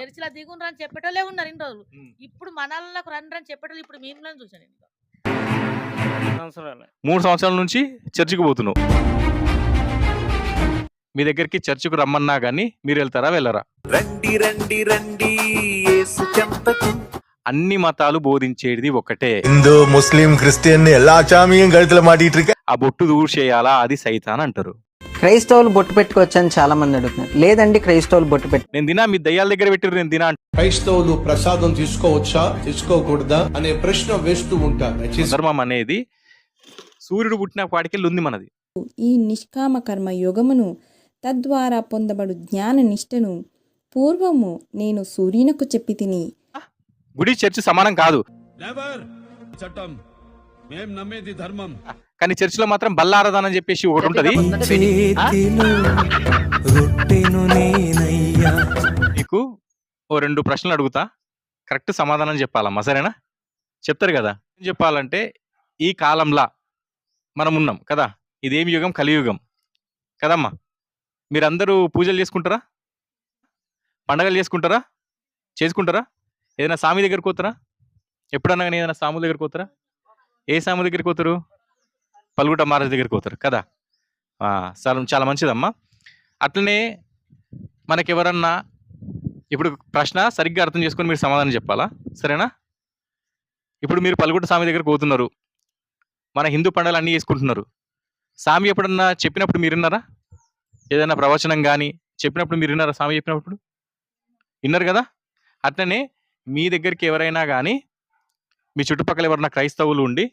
చర్చిలో రా అని చెప్పేటోళ్ళే ఉన్నారు ఇన్ని రోజులు. ఇప్పుడు మనలకు రండి అని చెప్పేటోళ్ళు ఇప్పుడు మీ చూసాను మూడు సంవత్సరాల. నుంచి చర్చికి పోతున్నావు. మీ దగ్గరికి చర్చికి రమ్మన్నా గానీ మీరు వెళ్తారా వెళ్ళరా? రండి రండి రండి అన్ని మతాలు బోధించేది ఒకటే. హిందూ ముస్లిం క్రిస్టియన్ ఎలా చామియం గడితల మాటిట్రిక? ఆ బొట్టు దూరు చేయాలా అది సైతాన్ అంటారు. క్రైస్తవులు బొట్టు పెట్టుకోవచ్చు అని చాలా మంది అడుగుతున్నారు. లేదండి క్రైస్తవులు బొట్టు పెట్టు నేను తినా మీ దయ్యాల దగ్గర పెట్టిరు నేను తినా క్రైస్తవులు ప్రసాదం తీసుకోవచ్చా తీసుకోకూడదా అనే ప్రశ్న వేస్తూ ఉంటారు. ధర్మం అనేది సూర్యుడు పుట్టిన వాటికెళ్ళి ఉంది మనది. ఈ నిష్కామ కర్మ యోగమును తద్వారా పొందబడు జ్ఞాన నిష్టను పూర్వము నేను సూర్యునకు చెప్పి తిని. గుడి చర్చి సమానం కాదు. చట్టం. మేం నమ్మేది ధర్మం. కానీ చర్చిలో మాత్రం బల్లారదాన్ అని చెప్పేసి ఒకటి ఉంటది. మీకు ఓ రెండు ప్రశ్నలు అడుగుతా. కరెక్ట్ సమాధానం చెప్పాలమ్మా సరేనా? చెప్తారు కదా. ఏం చెప్పాలంటే ఈ కాలంలా మనం ఉన్నాం కదా. ఇదేం యుగం? కలియుగం. కదమ్మా? మీరందరూ పూజలు చేసుకుంటారా? పండగలు చేసుకుంటారా? చేసుకుంటారా? ఏదైనా స్వామి దగ్గరికి పోతారా? ఎప్పుడన్నా కానీ ఏదైనా స్వాముల దగ్గరికి పోతారా? ఏ స్వామి దగ్గరికి పోతారు? పల్గుట మహారాజ్ దగ్గరికి పోతారు. కదా? సార్ చాలా చాలా మంచిదమ్మా. అట్లనే మనకి ఎవరన్నా ఇప్పుడు ప్రశ్న సరిగ్గా అర్థం చేసుకొని మీరు సమాధానం చెప్పాలా? సరేనా? ఇప్పుడు మీరు పల్గుట స్వామి దగ్గరికి పోతున్నారు. మన హిందూ పండుగలు అన్నీ చేసుకుంటున్నారు. స్వామి ఎప్పుడన్నా చెప్పినప్పుడు మీరు విన్నారా? ఏదైనా ప్రవచనం కానీ చెప్పినప్పుడు మీరు విన్నారా స్వామి చెప్పినప్పుడు? విన్నారు కదా? అట్లనే మీ దగ్గరికి ఎవరైనా కానీ మీ చుట్టుపక్కల ఎవరైనా క్రైస్తవులు ఉండి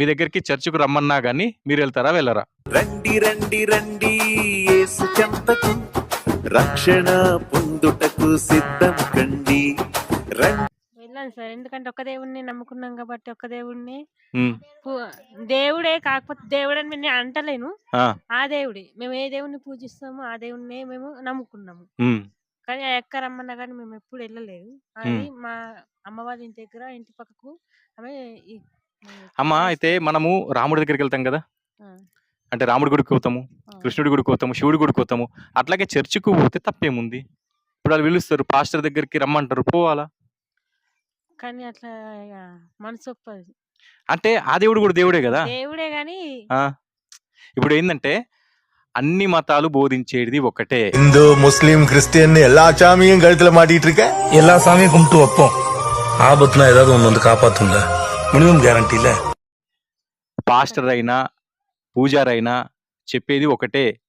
మీ దగ్గరికి చర్చికి రమ్మన్నా కానీ మీరు వెళ్తారా వెళ్ళరా? రండి రండి రండి యేసు చెంతకు రక్షణ పొందుటకు సిద్ధం కండి. రండి. వెళ్ళాను సార్ ఎందుకంటే ఒక్క దేవుడిని నమ్ముకున్నాం కాబట్టి ఒక్క దేవుడిని ఉమ్, పూ- దేవుడే కాకపోతే దేవుడని నేను అంటలేను. ఆ, ఆ దేవుడే మేము ఏ దేవుడిని పూజిస్తామో ఆ దేవుడిని మేము నమ్ముకున్నాము. ఉమ్, కానీ ఆ ఎక్క రమ్మన్నా కానీ మేము ఎప్పుడు వెళ్ళలేదు. అది మా అమ్మ వాళ్ళ ఇంటి దగ్గర ఇంటి పక్కకు ఆమె ఈ- అమ్మా అయితే మనము రాముడి దగ్గరికి వెళ్తాం కదా ఆ, అంటే రాముడి గుడికి పోతాము ఆ. కృష్ణుడి గుడికి పోతాము శివుడి గుడికి పోతాము అట్లాగే చర్చికి పోతే తప్పేముంది ఇప్పుడు వాళ్ళు పిలుస్తారు పాస్టర్ దగ్గరికి రమ్మంటారు పోవాలా కానీ అట్లా ఇక మనసు ఒప్పదు అంటే ఆ దేవుడు కూడా దేవుడే కదా దేవుడే గాని ఆ ఇప్పుడు ఏంటంటే అన్ని మతాలు బోధించేది ఒకటే இந்து முஸ்லீம் கிறிஸ்டியன் எல்லா சாமியும் கழுத்துல மாட்டிட்டு இருக்க எல்லா சாமியும் கும்பிட்டு வைப்போம் ஆபத்துனா ஏதாவது ஒன்று வந்து காப்பாத்தும்ல మినిమం గ్యారంటీలే. పాస్టర్ అయినా పూజారైనా చెప్పేది ఒకటే.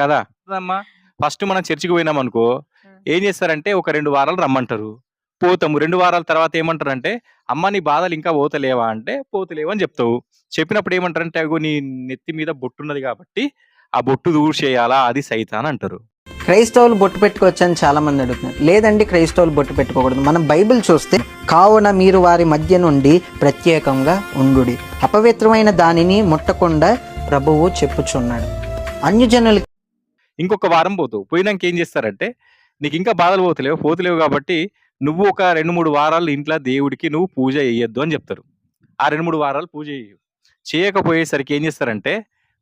కదా? అమ్మా. ఫస్ట్ మనం చర్చికి పోయినాం అనుకో ఏం చేస్తారంటే ఒక రెండు వారాలు రమ్మంటారు. పోతాము. రెండు వారాల తర్వాత ఏమంటారు అంటే అమ్మ నీ బాధలు ఇంకా పోతలేవా? అంటే పోతలేవా అని చెప్తావు. చెప్పినప్పుడు ఏమంటారంటే అగో నీ నెత్తి మీద బొట్టున్నది కాబట్టి ఆ బొట్టు దూసేయాలా అది సైతాన్ అంటారు. క్రైస్తవులు బొట్టు పెట్టుకోవచ్చు అని చాలా మంది అడుగుతున్నారు. లేదండి క్రైస్తవులు బొట్టు పెట్టుకోకూడదు. మనం బైబిల్ చూస్తే కావున మీరు వారి మధ్య నుండి ప్రత్యేకంగా ఉండు అపవిత్రమైన దానిని ముట్టకుండా ప్రభువు చెప్పుచున్నాడు. అన్యజనులు ఇంకొక వారం పోతావు పోయినాక ఏం చేస్తారంటే నీకు ఇంకా బాధలు పోతలేవు పోతలేవు కాబట్టి నువ్వు ఒక రెండు మూడు వారాలు ఇంట్లో దేవుడికి నువ్వు పూజ చేయొద్దు అని చెప్తారు. ఆ రెండు మూడు వారాలు పూజ చేయవు చేయకపోయేసరికి ఏం చేస్తారంటే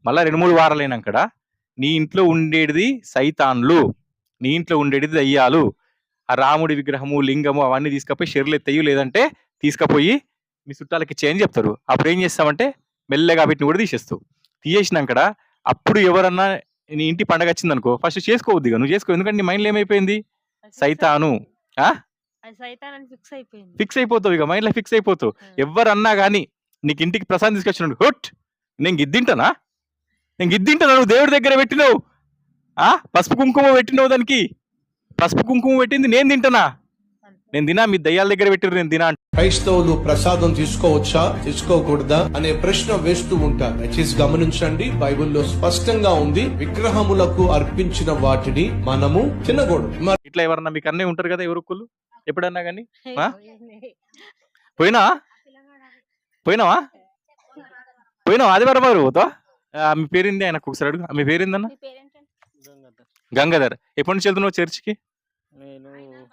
మళ్ళీ రెండు మూడు వారాలు అయినాకడ నీ ఇంట్లో ఉండేది సైతాన్లు నీ ఇంట్లో ఉండేది దయ్యాలు. ఆ రాముడి విగ్రహము లింగము అవన్నీ తీసుకపోయి షెర్లు ఎత్తయ్యు లేదంటే తీసుకపోయి మీ చుట్టాలకి ఇచ్చేయని చెప్తారు. అప్పుడు ఏం చేస్తామంటే మెల్లగా వీటిని కూడా తీసేస్తావు తీసేసినాకడ అప్పుడు ఎవరన్నా నీ ఇంటి పండగ వచ్చింది అనుకో ఫస్ట్ చేసుకోవద్దు ఇక నువ్వు చేసుకో. ఎందుకంటే నీ మైండ్లో ఏమైపోయింది? సైతాను. ఫిక్స్ అయిపోతావు ఇక మైండ్లో ఫిక్స్ అయిపోతావు. ఎవరన్నా కానీ నీకు ఇంటికి ప్రసాదం తీసుకొచ్చినాడు హుట్! నేను గిద్దింటానా? నేను గిద్దింటాను నువ్వు దేవుడి దగ్గర పెట్టినావు. ఆ? పసుపు కుంకుమ పెట్టినావు దానికి. పసుపు కుంకుమ పెట్టింది నేను తింటానా నేను తినా మీ దయ్యాల దగ్గర పెట్టిరు నేను తినా క్రైస్తవులు ప్రసాదం తీసుకోవచ్చా? తీసుకోకూడదా? అనే ప్రశ్న వేస్తూ ఉంటారు. దయచేసి గమనించండి బైబిల్లో స్పష్టంగా ఉంది. విగ్రహములకు అర్పించిన వాటిని మనము తినకూడదు. ఇట్లా ఎవరన్నా మీకు అన్నీ ఉంటారు కదా ఎవరుకులు? ఎప్పుడన్నా కానీ? ఆ? పోయినా పోయినావా? పోయినావా? ఆదివారం వారు మీ పేరింది? ఆయనకు ఒకసారి అడుగు. మీ పేరిందన్న? గంగాధర్. ఎప్పటి నుంచి వెళ్తున్నావు చర్చికి? నేను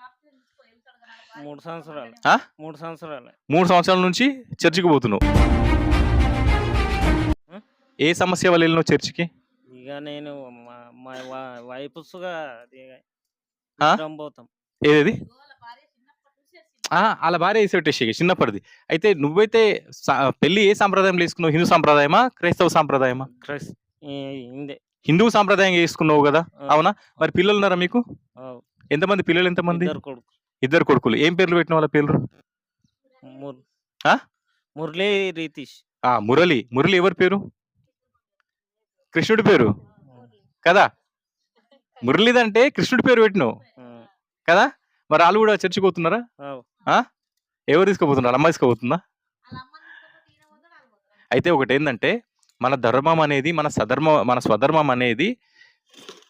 మూడు సంవత్సరాలు? మూడు సంవత్సరాలు. మూడు సంవత్సరాల నుంచి చర్చికి పోతున్నావు. ఏ సమస్య వల్ల వెళ్ళినావు చర్చికి? ఇక నేను మా- మా వా- వైపుస్గా అది ఆ? ఇద్దరం పోతాం. ఏది ఆ, వాళ్ళ భార్య వేసే టెస్ట్ చిన్నప్పటిది. అయితే నువ్వైతే పెళ్ళి ఏ సాంప్రదాయం వేసుకున్నావు హిందూ సాంప్రదాయమా? క్రైస్తవ సాంప్రదాయమా? హిందూ. సాంప్రదాయం చేసుకున్నావు కదా. అవునా? మరి పిల్లలు ఉన్నారా మీకు? ఎంతమంది పిల్లలు ఎంతమంది? ఇద్దరు కొడుకు ఇద్దరు కొడుకులు. ఏం పేర్లు పెట్టిన వాళ్ళ పేర్లు? మురళీ రీతీష్. ఆ మురళి. మురళి ఎవరి పేరు? కృష్ణుడి పేరు? కదా? మురళిదంటే కృష్ణుడి పేరు పెట్టినావు. కదా? మరి వాళ్ళు కూడా చర్చికి పోతున్నారా? ఆ, ఎవరు తీసుకుపోతున్నారు? అమ్మ తీసుకుపోతుందా? అయితే ఒకటి ఏంటంటే మన ధర్మం అనేది మన సధర్మ మన స్వధర్మం అనేది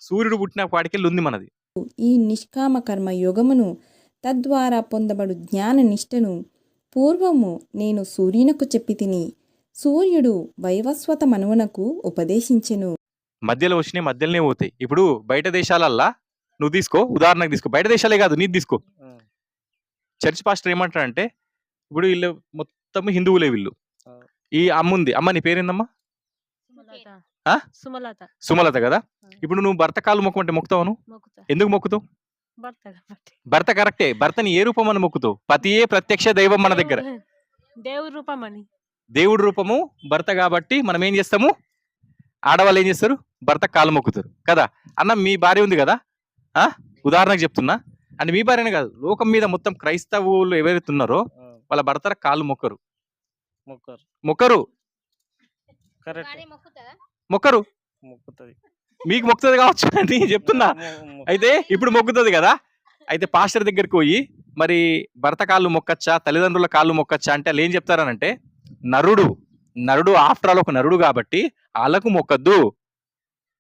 సూర్యుడు పుట్టిన వాడికెళ్ళి ఉంది మనది. ఈ నిష్కామ కర్మ యోగమును తద్వారా పొందబడు జ్ఞాన నిష్టను పూర్వము నేను సూర్యునకు చెప్పి తిని సూర్యుడు వైవస్వత మనువునకు ఉపదేశించెను. మధ్యలో వచ్చినాయి మధ్యలోనే పోతాయి. ఇప్పుడు బయట దేశాలల్లా నువ్వు తీసుకో ఉదాహరణకు తీసుకో. బయట దేశాలే కాదు నీది తీసుకో. చర్చ్ పాస్టర్ ఏమంటారంటే ఇప్పుడు వీళ్ళు మొత్తం హిందువులే వీళ్ళు. ఈ అమ్మ ఉంది. అమ్మ నీ పేరేందమ్మా? సుమలత? సుమలత. సుమలత కదా? ఇప్పుడు నువ్వు భర్త కాలు మొక్కమంటే మొక్కుతావు ఎందుకు మొక్కుతావు? భర్త కరెక్టే. భర్తని ఏ రూపం అని మొక్కుతావు? పతియే ప్రత్యక్ష దైవం మన దగ్గర. దేవుడు- రూపం అని. దేవుడి రూపము భర్త కాబట్టి మనం ఏం చేస్తాము? ఆడవాళ్ళు ఏం చేస్తారు? భర్త కాలు మొక్కుతారు. కదా? అన్న మీ భార్య ఉంది కదా? ఉదాహరణకు చెప్తున్నా. అంటే మీ భార్యనే కాదు లోకం మీద మొత్తం క్రైస్తవులు ఎవరైతే ఉన్నారో వాళ్ళ భర్త కాళ్ళు మొక్కరు. మొక్కరు. మొక్కరు. మొక్కరు. మొక్కుతుంది. మీకు మొక్కుతుంది కావచ్చు అని చెప్తున్నా. అయితే ఇప్పుడు మొక్కుతుంది కదా? అయితే పాస్టర్ దగ్గరికి పోయి మరి భర్త కాళ్ళు మొక్కచ్చా తల్లిదండ్రుల కాళ్ళు మొక్కచ్చా అంటే వాళ్ళు ఏం చెప్తారనంటే నరుడు నరుడు ఆఫ్టర్ ఆల్ ఒక నరుడు కాబట్టి వాళ్ళకు మొక్కద్దు.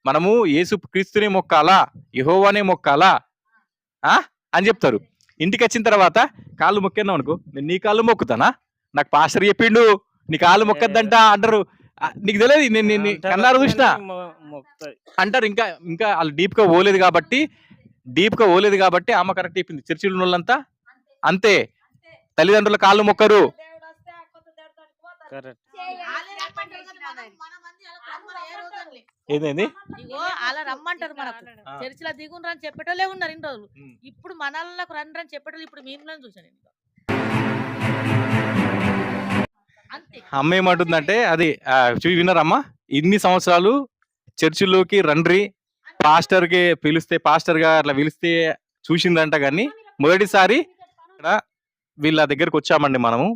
మనము యేసు క్రీస్తుని మొక్కాలా? యహోవానే మొక్కాలా? ఆ? అని చెప్తారు. ఇంటికి వచ్చిన తర్వాత కాళ్ళు మొక్కేద్దాం అనుకో. నేను నీ కాళ్ళు మొక్కుతానా? నాకు పాస్టర్ చెప్పిండు. నీ కాళ్ళు మొక్కద్దంట అంటారు. నీకు తెలియదు నేను నేను కన్నారు చూసినా. అంటారు ఇంకా ఇంకా వాళ్ళు డీప్గా పోలేదు కాబట్టి డీప్గా పోలేదు కాబట్టి ఆమె కరెక్ట్ చెప్పింది. చర్చిలో ఉన్న వాళ్ళంతా అంతే. తల్లిదండ్రుల కాళ్ళు మొక్కరు. కరెక్ట్. ఏదైంది ఇగో అలా రమ్మంటారు మనకు. చర్చిలో దిగుండ్రు అని చెప్పేటోళ్ళే ఉన్నారు ఇన్ని రోజులు. ఇప్పుడు మనల్లోకి రండి అని చెప్పేటోళ్ళు ఇప్పుడు మేము చూసాను అమ్మ ఏమంటుందంటే అది చూ విన్నారమ్మా? ఇన్ని సంవత్సరాలు చర్చిలోకి రండ్రి పాస్టర్కి పిలిస్తే పాస్టర్గా అట్లా పిలిస్తే చూసిందంట కానీ మొదటిసారి ఇక్కడ వీళ్ళ దగ్గరకు వచ్చామండి మనము.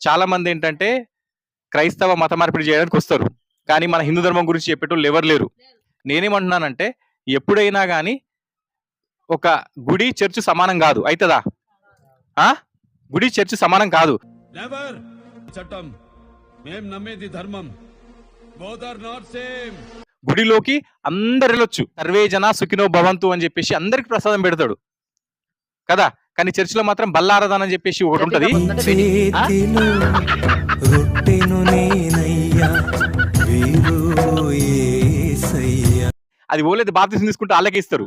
చాలా మంది ఏంటంటే క్రైస్తవ మత మార్పిడి చేయడానికి వస్తారు. కానీ మన హిందూ ధర్మం గురించి చెప్పేటోళ్ళు ఎవరు లేరు. నేనేమంటున్నానంటే ఎప్పుడైనా కానీ ఒక గుడి చర్చ్ సమానం కాదు. అవుతుందా ఆ? గుడి చర్చ్ సమానం కాదు. నెవర్ చట్టం. మేం నమ్మేది ధర్మం. బోత్ ఆర్ నాట్ సేమ్ గుడిలోకి అందరు వెళ్ళొచ్చు. సర్వే జన సుఖినో భవంతు అని చెప్పేసి అందరికి ప్రసాదం పెడతాడు. కదా? కానీ చర్చిలో మాత్రం బల్లారదాన్ అని చెప్పేసి ఒకటి ఉంటది. అది ఓలేదు బాప్తిసం తీసుకుంటే వాళ్ళకి ఇస్తారు.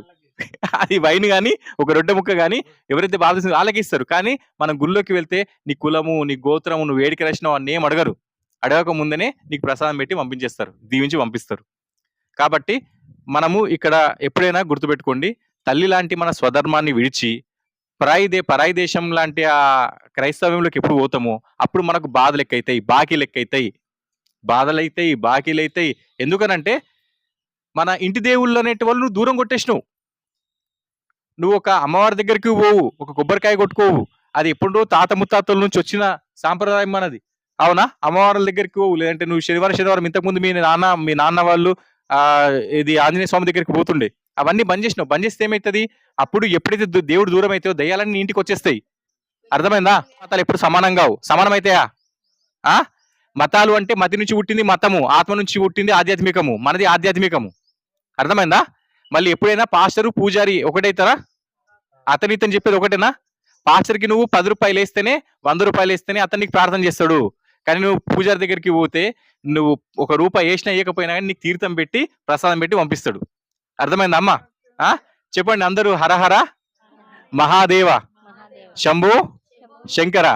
అది వైన్ కానీ ఒక రొట్టె ముక్క కానీ ఎవరైతే బాప్తిసం వాళ్ళకి ఇస్తారు. కానీ మనం గుళ్ళోకి వెళ్తే నీ కులము నీ గోత్రము నువ్వు వేడికి రాసిన అని ఏం అడగరు. అడగక ముందనే నీకు ప్రసాదం పెట్టి పంపించేస్తారు. దీవించి పంపిస్తారు. కాబట్టి మనము ఇక్కడ ఎప్పుడైనా గుర్తుపెట్టుకోండి తల్లి లాంటి మన స్వధర్మాన్ని విడిచి పరాయి దే పరాయి దేశం లాంటి ఆ క్రైస్తవ్యంలోకి ఎప్పుడు పోతామో అప్పుడు మనకు బాధలు ఎక్కైతాయి బాకీలు ఎక్కైతాయి బాధలు అవుతాయి బాకీలు అవుతాయి ఎందుకనంటే మన ఇంటి దేవుళ్ళు అనేటి వాళ్ళు నువ్వు దూరం కొట్టేసినావు. నువ్వు ఒక అమ్మవారి దగ్గరికి పోవు ఒక కొబ్బరికాయ కొట్టుకోవు. అది ఎప్పుడో తాత ముత్తాతల నుంచి వచ్చిన సాంప్రదాయం మనది. అవునా? అమ్మవారి దగ్గరికి పోవు. లేదంటే నువ్వు శనివారం శనివారం ఇంతకుముందు మీ నాన్న మీ నాన్న వాళ్ళు ఆ ఇది ఆంజనేయ స్వామి దగ్గరికి పోతుండే. అవన్నీ బంద్ చేసినావు. బంద్ చేస్తే ఏమవుతుంది అప్పుడు ఎప్పుడైతే దేవుడు దూరం అవుతాయో దయ్యాలన్నీ నీ ఇంటికి వచ్చేస్తాయి. అర్థమైందా? మతాలు ఎప్పుడు సమానం కావు. సమానం ఆ? మతాలు అంటే మతి నుంచి పుట్టింది మతము. ఆత్మ నుంచి పుట్టింది ఆధ్యాత్మికము. మనది ఆధ్యాత్మికము. అర్థమైందా? మళ్ళీ ఎప్పుడైనా పాస్టరు పూజారి ఒకటైతారా? అతని ఇతను చెప్పేది ఒకటేనా? పాస్టర్కి నువ్వు పది రూపాయలు వేస్తేనే వంద రూపాయలు వేస్తేనే అతనికి ప్రార్థన చేస్తాడు. కానీ నువ్వు పూజారి దగ్గరికి పోతే నువ్వు ఒక రూపాయి వేసినా వేయకపోయినా కానీ నీకు తీర్థం పెట్టి ప్రసాదం పెట్టి పంపిస్తాడు. అర్థమైందా అమ్మా? చెప్పండి అందరూ హరహర మహాదేవ శంభు. శంకర.